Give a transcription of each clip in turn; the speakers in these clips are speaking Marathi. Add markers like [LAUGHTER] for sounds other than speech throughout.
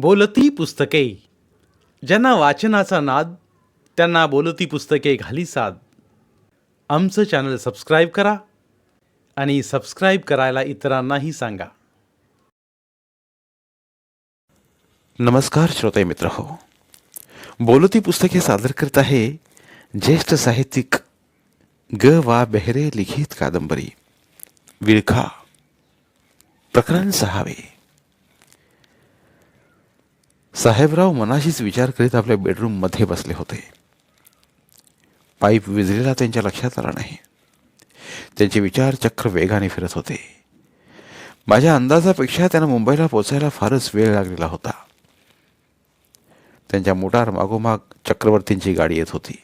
बोलती पुस्तके. ज्यांना वाचनाचा नाद त्यांना बोलती पुस्तके घाली साद. आमचं चॅनल सबस्क्राईब करा आणि सबस्क्राईब करायला इतरांनाही सांगा. नमस्कार श्रोते मित्र हो. बोलती पुस्तके सादर करत आहे ज्येष्ठ साहित्यिक ग. वा. बेहरे लिखित कादंबरी. विळखा. प्रकरण सहावे. साहेबराव मनाशीच विचार करीत आपल्या बेडरूममध्ये बसले होते. पाईप विजलेला त्यांच्या लक्षात आला नाही. त्यांचे विचार चक्र वेगाने फिरत होते. माझ्या अंदाजापेक्षा त्यांना मुंबईला पोचायला फारच वेळ लागलेला होता. त्यांच्या मोटार मागोमाग चक्रवर्तींची गाडी येत होती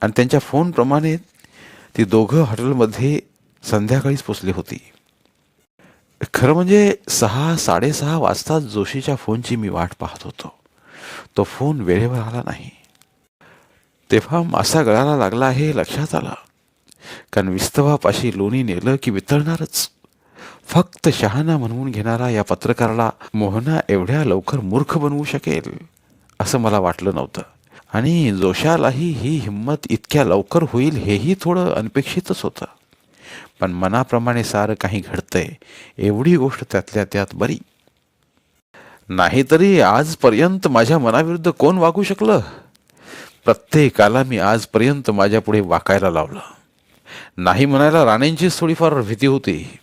आणि त्यांच्या फोनप्रमाणे ती दोघं हॉटेलमध्ये संध्याकाळीच पोचली होती. खरं म्हणजे सहा साडेसहा वाजता जोशीच्या फोनची मी वाट पाहत होतो. तो फोन वेळेवर आला नाही. तेव्हा मासा गळाला लागला हे लक्षात आलं. कारण विस्तवापाशी लोणी नेलं की वितळणारच. फक्त शहाणा म्हणवून घेणारा या पत्रकाराला मोहना एवढ्या लवकर मूर्ख बनवू शकेल असं मला वाटलं नव्हतं. आणि जोशालाही ही हिंमत इतक्या लवकर होईल हेही थोडं अनपेक्षितच होतं. पण मनाप्रमाणे सारं काही घडतंय एवढी गोष्ट त्यातल्या त्यात बरी. नाहीतरी आजपर्यंत माझ्या मनाविरुद्ध कोण वागू शकलं? प्रत्येकाला मी आजपर्यंत माझ्या पुढे वाकायला लावलं. नाही म्हणायला राणेंचीच थोडीफार भीती होती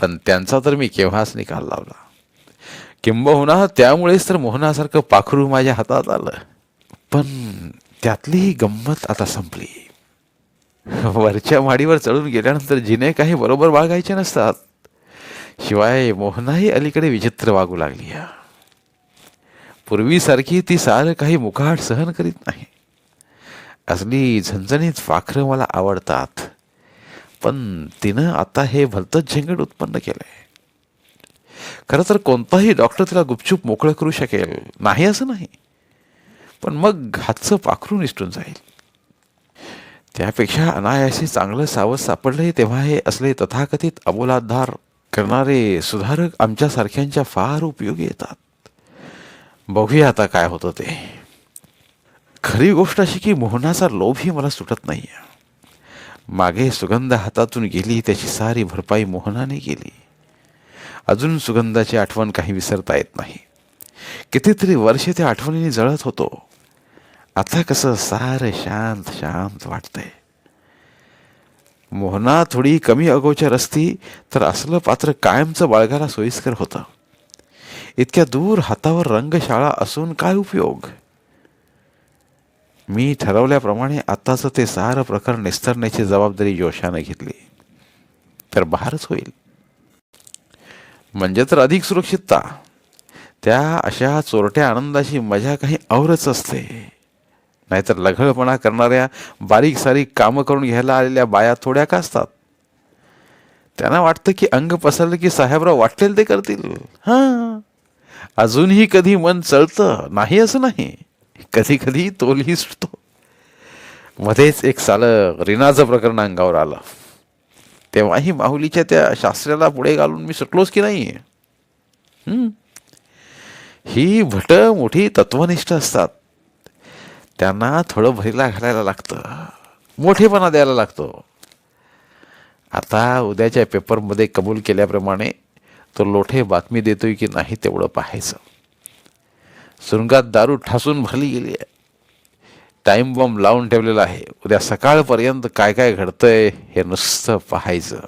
पण त्यांचा तर मी केव्हाच निकाल लावला. किंबहुना त्यामुळेच तर मोहनासारखं पाखरू माझ्या हातात आलं. पण त्यातली गंमत आता संपली. [LAUGHS] वरच्या माडीवर चढून गेल्यानंतर जिने काही बरोबर वागायचे नसतात. शिवाय मोहनाही अलीकडे विचित्र वागू लागली पूर्वीसारखी ती सारं काही मुखाट सहन करीत नाही. असली झणझणीत फाखरं मला आवडतात. पण तिनं आता हे भलतंच झेंगट उत्पन्न केलंय. खरं तर कोणताही डॉक्टर तिला गुपचूप मोकळं करू शकेल. नाही असं नाही. पण मग हातचं पाखरून निसटून जाईल. त्यापेक्षा अनायाशी चांगलं सावध सापडले तेव्हा हे असले तथाकथित अबोलाधार करणारे सुधारक आमच्यासारख्यांच्या फार उपयोगी येतात. बघूया आता काय होतं ते. खरी गोष्ट अशी की मोहनाचा लोभही मला सुटत नाही मागे सुगंध हातातून गेली त्याची सारी भरपाई मोहनाने केली. अजून सुगंधाची आठवण काही विसरता येत नाही. कितीतरी वर्षे त्या आठवणीने जळत होतो. आता कसं सारं शांत शांत वाटतंय. मोहना थोडी कमी अगोचर असती तर असलं पात्र कायमचं बाळगायला सोयीस्कर होतं. इतक्या दूर हातावर रंगशाळा असून काय उपयोग? मी ठरवल्याप्रमाणे आताचं ते सारं प्रकरण निस्तरण्याची जबाबदारी जोशाने घेतली. तर बहारच होईल. म्हणजे तर अधिक सुरक्षितता. त्या अशा चोरट्या आनंदाची मजा काही औरच असते. नाहीतर लघळपणा करणाऱ्या बारीक सारीक कामं करून घ्यायला आलेल्या बाया थोड्या का असतात? त्यांना वाटतं की अंग पसरलं की साहेबराव वाटेल ते करतील. हां. अजूनही कधी मन चळतं? नाही असं नाही. कधी कधी तोलही सुटतो. मध्येच एक सालं रिनाचं प्रकरण अंगावर आलं. तेव्हाही माहुलीच्या त्या शास्त्र्याला पुढे घालून मी सुटलोच की नाही हं? ही भट मोठी तत्वनिष्ठ असतात. त्यांना थोडं भरीला घालायला लागतं. मोठेपणा द्यायला लागतो. आता उद्याच्या पेपरमध्ये कबूल केल्याप्रमाणे तो लोठे बातमी देतोय की नाही तेवढं पाहायचं. सुरुंगात दारू ठासून भरली गेली आहे. टाईम बॉम्ब लावून ठेवलेला आहे. उद्या सकाळपर्यंत काय काय घडतंय हे नुसतं पाहायचं.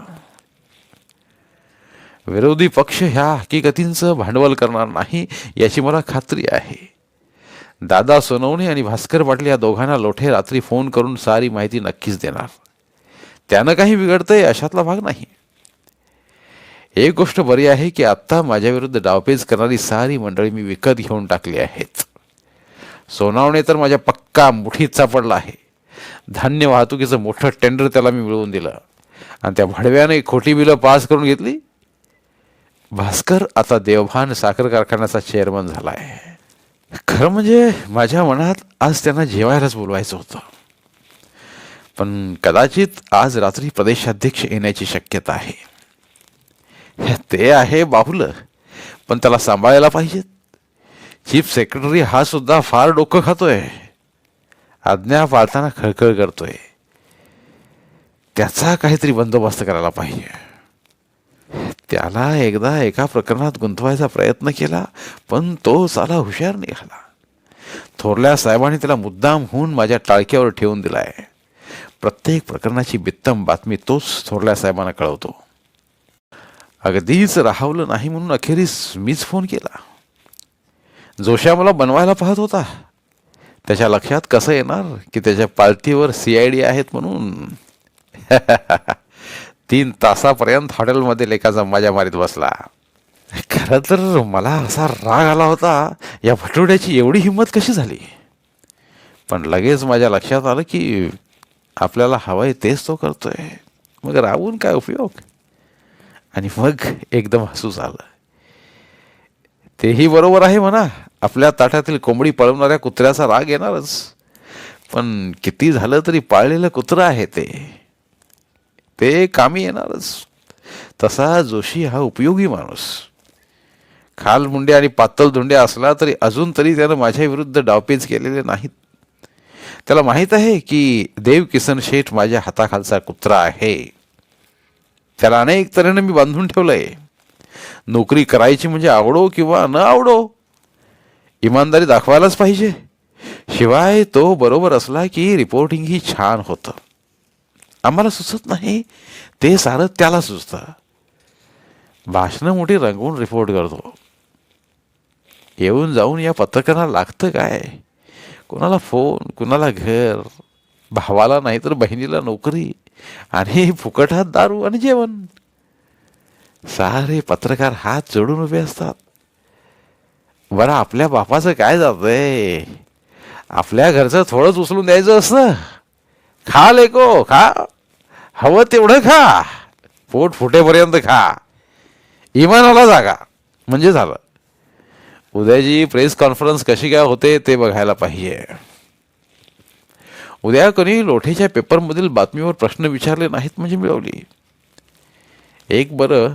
विरोधी पक्ष ह्या हकीकतींचं भांडवल करणार नाही याची मला खात्री आहे. दादा सोनवणे आणि भास्कर पाटील या दोघांना लोठे रात्री फोन करून सारी माहिती नक्कीच देणार. त्यानं काही बिघडतंय अशातला भाग नाही. एक गोष्ट बरी आहे की आत्ता माझ्याविरुद्ध डावपेच करणारी सारी मंडळी मी विकत घेऊन टाकली आहेत. सोनावणे तर माझ्या पक्का मुठीत सापडला आहे. धान्य वाहतुकीचं मोठं टेंडर त्याला मी मिळवून दिलं. आणि त्या भडव्याने खोटी बिलं पास करून घेतली. भास्कर आता देवभान साखर कारखान्याचा चेअरमन झाला आहे खरं म्हणजे माझ्या मनात आज त्यांना जेवायलाच बोलवायचं होतं. पण कदाचित आज रात्री प्रदेशाध्यक्ष येण्याची शक्यता आहे. ते आहे बाहुलं पण त्याला सांभाळायला पाहिजेत चीफ सेक्रेटरी हा सुद्धा फार डोकं खातोय. आज्ञा पाळताना खळखळ करतोय. त्याचा काहीतरी बंदोबस्त करायला पाहिजे. त्याला एकदा एका प्रकरणात गुंतवायचा प्रयत्न केला पण तो साला हुशार निघाला. थोरल्या साहेबांनी त्याला मुद्दाम होऊन माझ्या टाळक्यावर ठेवून दिला आहे प्रत्येक प्रकरणाची बित्तम बातमी तोच थोरल्या साहेबांना कळवतो. अगदीच राहवलं नाही म्हणून अखेरीस मीच फोन केला. जोशा मला बनवायला पाहत होता. त्याच्या लक्षात कसं येणार की त्याच्या पालतीवर सी आय डी आहेत म्हणून? [LAUGHS] तीन तासापर्यंत हॉटेलमध्ये लेखाचा मजा मारीत बसला. खरं तर मला असा राग आला होता या भटोड्याची एवढी हिंमत कशी झाली? पण लगेच माझ्या लक्षात आलं की आपल्याला हवंय तेच तो करतोय. मग राहून काय उपयोग? आणि मग एकदम हसू झालं. तेही बरोबर आहे म्हणा आपल्या ताटातील कोंबडी पळवणाऱ्या कुत्र्याचा राग येणारच. पण किती झालं तरी पाळलेलं कुत्रं आहे ते. ते कामी येणारच. तसा जोशी हा उपयोगी माणूस. खालमुंडे आणि पातळ धुंडे असला तरी अजून तरी त्यानं माझ्या विरुद्ध डावपेच केलेले नाहीत. त्याला माहीत आहे की देव किसन शेठ माझ्या हाताखालचा कुत्रा आहे. त्याला अनेक तऱ्हेनं मी बांधून ठेवलंय. नोकरी करायची म्हणजे आवडो किंवा न आवडो इमानदारी दाखवायलाच पाहिजे. शिवाय तो बरोबर असला की रिपोर्टिंगही छान होतं. आम्हाला सुचत नाही. ते सारं त्याला सुचतं. भाषणं मोठी रंगवून रिपोर्ट करतो. येऊन जाऊन या पत्रकारांना लागतं काय? कुणाला फोन कुणाला घर? भावाला नाही तर बहिणीला नोकरी आणि फुकट हात दारू आणि जेवण. सारे पत्रकार हात जोडून उभे असतात. बरं आपल्या बापाचं काय जातंय? आपल्या घरचं थोडंच उचलून द्यायचं असतं. खा लेको खा. हवं तेवढं खा. पोट फुटेपर्यंत खा. इमानाला जागा. म्हणजे झालं. उद्याची प्रेस कॉन्फरन्स कशी काय होते ते बघायला पाहिजे. उद्या कोणी लोठेच्या पेपरमधील बातमीवर प्रश्न विचारले नाहीत म्हणजे मिळवली. एक बरं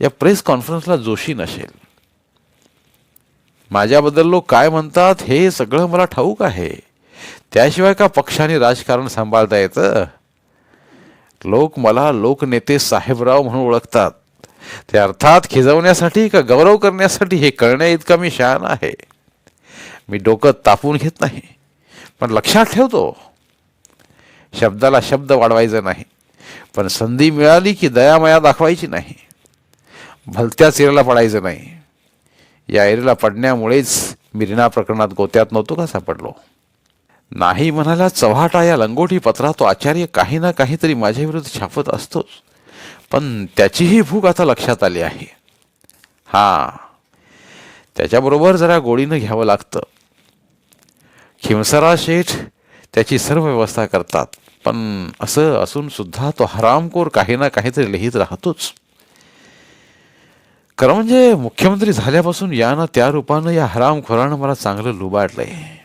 या प्रेस कॉन्फरन्सला जोशी नसेल. माझ्याबद्दल लोक काय म्हणतात हे सगळं मला ठाऊक आहे. त्याशिवाय का पक्षाने राजकारण सांभाळता येतं? लोक मला लोकनेते साहेबराव म्हणून ओळखतात. ते अर्थात खिजवण्यासाठी का गौरव करण्यासाठी हे करण्या इतका मी शान आहे. मी डोकं तापून घेत नाही पण लक्षात ठेवतो. शब्दाला शब्द वाढवायचा नाही पण संधी मिळाली की दयामया दाखवायची नाही. भलत्याच एरेला पडायचं नाही. या एरेला पडण्यामुळेच मिरिना प्रकरणात गोत्यात नव्हतो का सापडलो? नाही म्हणाला चव्हाटा या लंगोटी पत्रात तो आचार्य काही ना काहीतरी माझ्या विरुद्ध छापत असतोच. पण त्याचीही भूक आता लक्षात आली आहे. हा. त्याच्याबरोबर जरा गोडीनं घ्यावं लागतं. खिमसरा शेठ त्याची सर्व व्यवस्था करतात. पण असं असून सुद्धा तो हरामखोर काही ना काहीतरी लिहित राहतोच. खरं म्हणजे मुख्यमंत्री झाल्यापासून या ना त्या रूपानं या हरामखोरानं मला चांगलं लुबाडलंय.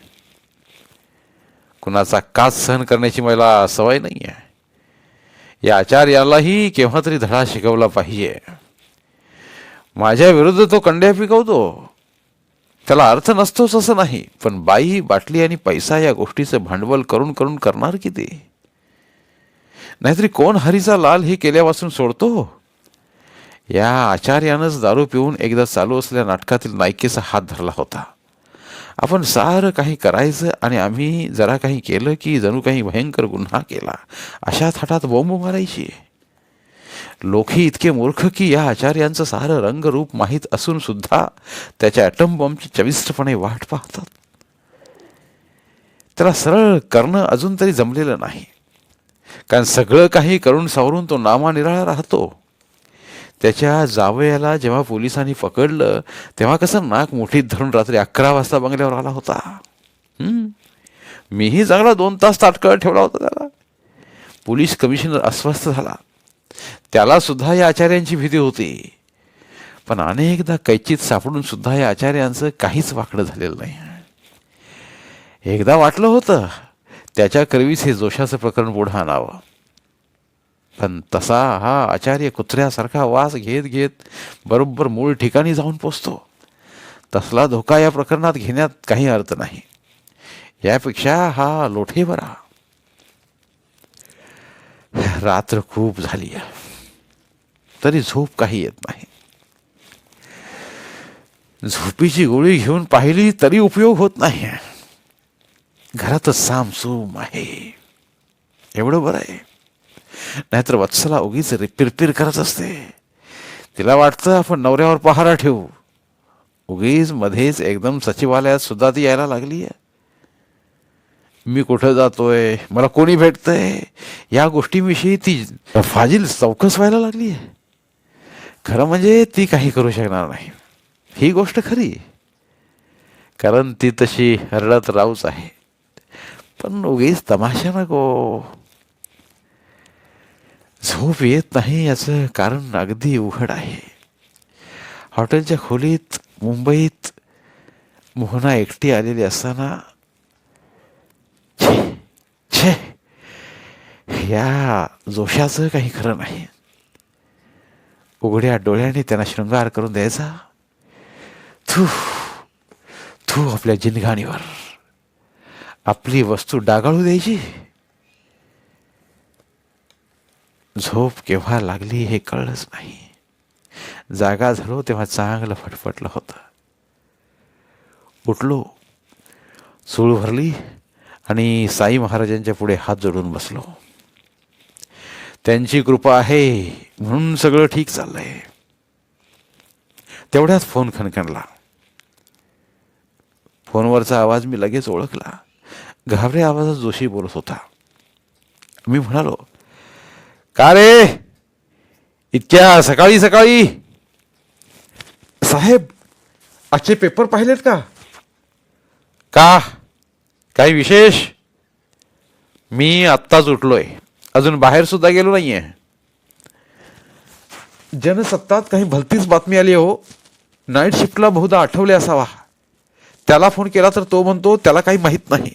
कुणाचा कास सहन करण्याची मला सवय नाही आहे या आचार्यालाही केव्हा तरी धडा शिकवला पाहिजे. माझ्या विरुद्ध तो कंड्या पिकवतो. त्याला अर्थ नसतोच असं नाही पण बाई बाटली आणि पैसा या गोष्टीचं भांडवल करून करून करणार किती? नाहीतरी कोण हरीचा लाल हे केल्यापासून सोडतो? या आचार्यानंच दारू पिऊन एकदा चालू असलेल्या नाटकातील नायिकेचा हात धरला होता. आपण सारं काही करायचं आणि आम्ही जरा काही केलं की जणू काही भयंकर गुन्हा केला. अशा थाटात बोंब मारायची. लोकही इतके मूर्ख की या आचार्यांचं सारं रंगरूप माहीत असून सुद्धा त्याच्या ॲटम बॉम्बची चविष्टपणे वाट पाहतात. त्याला सरळ करणं अजून तरी जमलेलं नाही. कारण सगळं काही करून सावरून तो नामानिराळा राहतो. त्याच्या जावयाला जेव्हा पोलिसांनी पकडलं तेव्हा कसं नाक मोठीत धरून रात्री अकरा वाजता बंगल्यावर आला होता. मीही चांगला दोन तास ताटकळ ठेवला होता त्याला. पोलीस कमिशनर अस्वस्थ झाला. त्याला सुद्धा या आचार्यांची भीती होती. पण अनेकदा कैचित सापडून सुद्धा या आचार्यांचं काहीच वाकडं झालेलं नाही. एकदा वाटलं होतं त्याच्या करवीस हे जोशाचं प्रकरण पुढं आणावं. पण तसा हा आचार्य कुत्र्यासारखा वास घेत घेत बरोबर मूळ ठिकाणी जाऊन पोचतो. तसला धोका या प्रकरणात घेण्यात काही अर्थ नाही. यापेक्षा हा लोठे बरा. रात्र खूप झाली आहे. तरी झोप काही येत नाही. झोपीची गोळी घेऊन पाहिली तरी उपयोग होत नाही. घरातच सामसूम आहे. एवढं बरं आहे. नाहीतर वत्सला उगीच रिपिरपिर करत असते. तिला वाटतं आपण नवऱ्यावर पहारा ठेवू. उगीच मध्येच एकदम सचिवालयात सुद्धा ती यायला लागली आहे मी कुठं जातोय? मला कोणी भेटतंय? या गोष्टीविषयी ती फाजील चौकस व्हायला लागली आहे खरं म्हणजे ती काही करू शकणार नाही. ही गोष्ट खरी. कारण ती तशी रडत राहूच आहे. पण उगीच तमाशा नको. झोप येत नाही याचं कारण अगदी उघड आहे. हॉटेलच्या खोलीत मुंबईत मोहना एकटी आलेली असताना छे छे या जोशाचं काही खरं नाही. उघड्या डोळ्याने त्यांना शृंगार करून द्यायचा. थू थू आपल्या जिनगाणीवर आपली वस्तू डागाळू द्यायची. झोप केव्हा लागली हे कळलंच नाही. जागा झालो तेव्हा चांगलं फटफटलं होतं. उठलो चूळ भरली आणि साई महाराजांच्या पुढे हात जोडून बसलो. त्यांची कृपा आहे म्हणून सगळं ठीक चाललंय. तेवढ्यात फोन खणखणला. फोनवरचा आवाज मी लगेच ओळखला. घाबऱ्या आवाजात जोशी बोलत होता. मी म्हणालो का रे? इतक्या सकाळी सकाळी. साहेब आजचे पेपर पाहिलेत का? का? काही विशेष? मी आत्ताच उठलोय. अजून बाहेर सुद्धा गेलो नाहीये. जनसत्तात काही भलतीच बातमी आली हो. नाईट शिफ्टला बहुधा आठवले असावा. त्याला फोन केला तर तो म्हणतो त्याला काही माहीत नाही.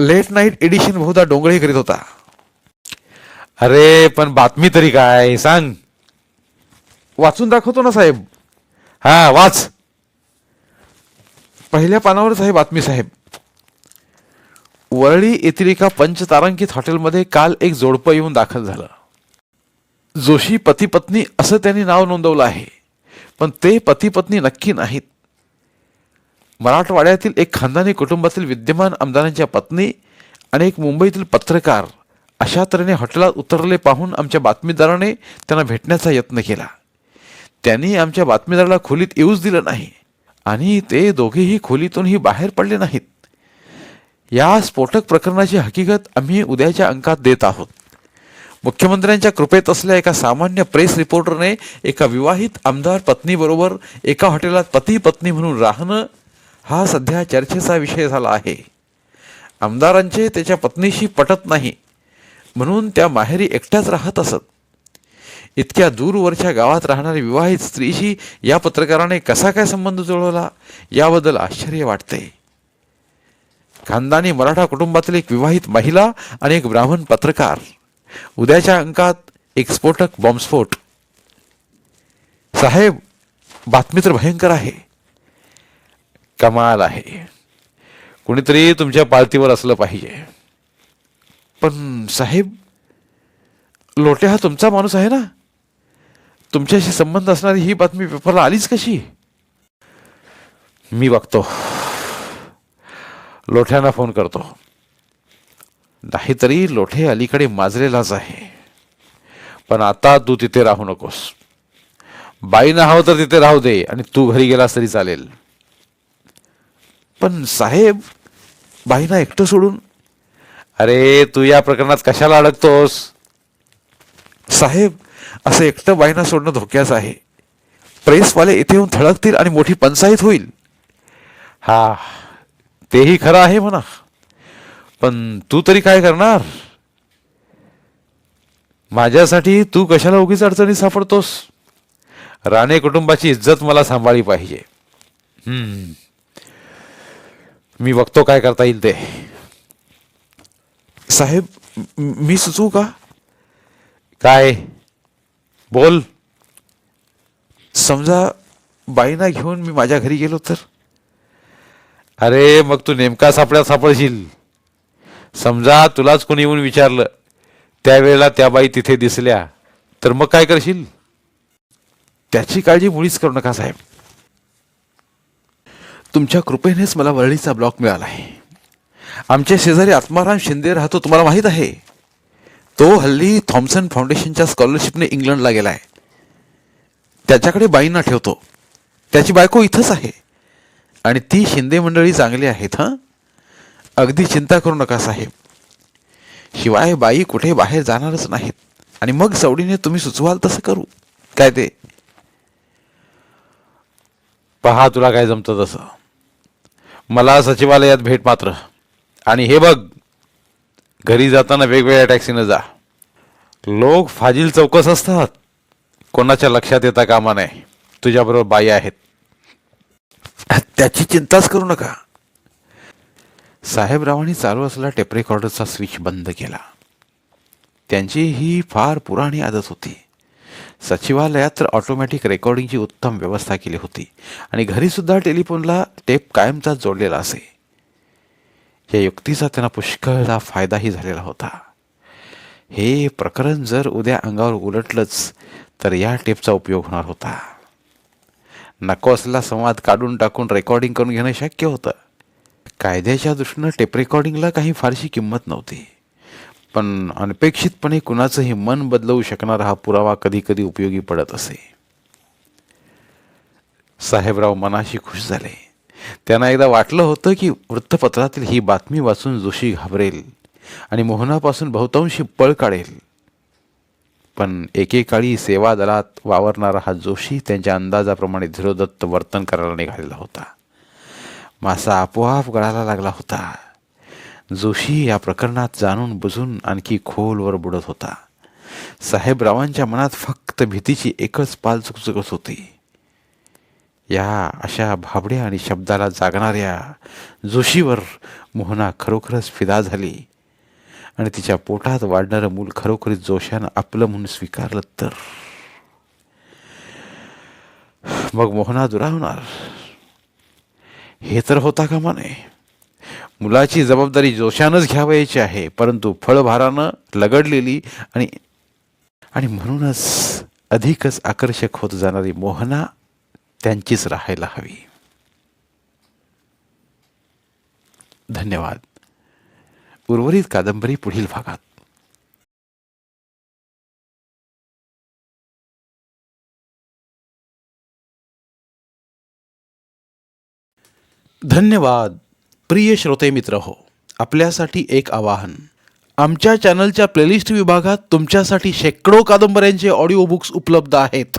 लेट नाईट एडिशन बहुधा डोंगळे करीत होता. अरे पण बातमी तरी काय? सांग. वाचून दाखवतो ना साहेब. हा वाच. पहिल्या पानावरच आहे बातमी साहेब. वरळी येथील एका पंचतारांकित हॉटेलमध्ये काल एक जोडपं येऊन दाखल झालं. जोशी पती पत्नी असं त्यांनी नाव नोंदवलं आहे पण ते पती पत्नी नक्की नाहीत. मराठवाड्यातील एक खानदानी कुटुंबातील विद्यमान आमदारांच्या पत्नी आणि एक मुंबईतील पत्रकार अशा तऱ्हेने हॉटेलात उतरले पाहून आमच्या बातमीदाराने त्यांना भेटण्याचा यत्न केला. त्यांनी आमच्या बातमीदाराला खोलीत येऊच दिलं नाही आणि ते दोघेही खोलीतूनही बाहेर पडले नाहीत. या स्फोटक प्रकरणाची हकीकत आम्ही उद्याच्या अंकात देत आहोत. मुख्यमंत्र्यांच्या कृपेत असल्या एका सामान्य प्रेस रिपोर्टरने एका विवाहित आमदार पत्नीबरोबर एका हॉटेलात पती पत्नी म्हणून राहणं हा सध्या चर्चेचा विषय झाला आहे. आमदारांचे त्याच्या पत्नीशी पटत नाही. म्हणून त्या माहेरी एकट्याच राहत असत. इतक्या दूरवरच्या गावात राहणारी विवाहित स्त्रीशी या पत्रकाराने कसा काय संबंध जुळवला याबद्दल आश्चर्य वाटते. खानदानी मराठा कुटुंबातील एक विवाहित महिला आणि एक ब्राह्मण पत्रकार. उद्याच्या अंकात एक स्फोटक बॉम्बस्फोट. साहेब बातमी तर भयंकर आहे. कमाल आहे. कुणीतरी तुमच्या पालतीवर असलं पाहिजे. पण साहेब लोटे हा तुमचा माणूस आहे ना? तुमच्याशी संबंध असणारी ही बातमी पेपरला आलीच कशी? मी बघतो. लोठ्यांना फोन करतो. नाहीतरी लोठे अलीकडे माजलेलाच आहे. पण आता तू तिथे राहू नकोस. बाईनं हवं तर तिथे राहू दे आणि तू घरी गेलास तरी चालेल. पण साहेब बाईना एकटं सोडून अरे तू या प्रकरणात कशाला अडकतोस? साहेब असं एकटं बाईना सोडणं धोक्याचं आहे. प्रेसवाले इथे येऊन थळकतील आणि मोठी पंचायत होईल. हा तेही खरं आहे म्हणा. पण तू तरी काय करणार? माझ्यासाठी तू कशाला उगीच अडचणीत सापडतोस? राणे कुटुंबाची इज्जत मला सांभाळली पाहिजे. हम्म. मी बघतो काय करता येईल ते. साहेब म- सुचवू का? काय? बोल. समजा बाईना घेऊन मी माझ्या घरी गेलो तर? अरे मग तू नेमका सापड्यात सापडशील. समजा तुलाच कोणी येऊन विचारलं त्यावेळेला त्या बाई तिथे दिसल्या तर मग काय करशील? त्याची काळजी मुळीच करू नका साहेब. तुमच्या कृपेनेच मला वरळीचा ब्लॉक मिळाला आहे. आमच्या शेजारी आत्माराम शिंदे राहतो तुम्हाला माहीत आहे. तो हल्ली थॉम्सन फाउंडेशनच्या स्कॉलरशिपने इंग्लंडला गेलाय. त्याच्याकडे बाईंना ठेवतो. त्याची बायको इथंच आहे. आणि ती शिंदे मंडळी चांगली आहेत हां? अगदी चिंता करू नका साहेब. शिवाय बाई कुठे बाहेर जाणारच नाहीत. आणि मग सवडीने तुम्ही सुचवाल तसं करू. काय ते? पहा तुला काय जमतं तसं. मला सचिवालयात भेट मात्र. आणि हे बघ घरी जाताना वेगवेगळ्या टॅक्सीनं जा. लोक फाजील चौकस असतात. कोणाच्या लक्षात येता कामा नाही तुझ्याबरोबर बाई आहेत. त्याची चिंताच करू नका. साहेबरावांनी चालू असलेला टेप रेकॉर्डरचा स्विच बंद केला. त्यांची ही फार पुराणी आदत होती. सचिवालयात तर ऑटोमॅटिक रेकॉर्डिंगची उत्तम व्यवस्था केली होती. आणि घरीसुद्धा टेलिफोनला टेप कायमचा जोडलेला असे. या युक्तीचा त्यांना पुष्कळदा फायदाही झालेला होता. हे प्रकरण जर उद्या अंगावर उलटलंच तर या टेपचा उपयोग होणार होता. नको असला संवाद काढून टाकून रेकॉर्डिंग करून घेणं शक्य होतं. कायद्याच्या दृष्टीनं टेप रेकॉर्डिंगला काही फारशी किंमत नव्हती. पण अनपेक्षितपणे कुणाचंही मन बदलवू शकणारा हा पुरावा कधी कधी उपयोगी पडत असे. साहेबराव मनाशी खुश झाले. त्यांना एकदा वाटलं होतं की वृत्तपत्रातील ही बातमी वाचून जोशी घाबरेल आणि मोहनापासून बहुतांशी पळ काढेल. पण एकेकाळी सेवा दलात वावरणारा हा जोशी त्यांच्या अंदाजाप्रमाणे धीरोदत्त वर्तन करायला निघालेला होता. मासा आपोआप गळायला लागला होता. जोशी या प्रकरणात जाणून बुजून आणखी खोलवर बुडत होता. साहेबरावांच्या मनात फक्त भीतीची एकच पाल चुकचुकत होती. या अशा भाबड्या आणि शब्दाला जागणाऱ्या जोशीवर मोहना खरोखरच फिदा झाली. आणि तिच्या पोटात वाढणारं मूल खरोखरीच जोशानं आपलं म्हणून स्वीकारलं तर. मग मोहना दुरावणार हे तर होता कामा नये. मुलाची जबाबदारी जोशानंच घ्यावयाची आहे परंतु फळभारानं लगडलेली आणि आणि म्हणूनच अधिकच आकर्षक होत जाणारी मोहना त्यांचीच राहायला हवी. धन्यवाद. उर्वरित कादंबरी पुढील भागात. धन्यवाद. प्रिय श्रोते मित्र हो आपल्यासाठी एक आवाहन. आमच्या चॅनलच्या प्लेलिस्ट विभागात तुमच्यासाठी शेकडो कादंबऱ्यांचे ऑडिओ बुक्स उपलब्ध आहेत.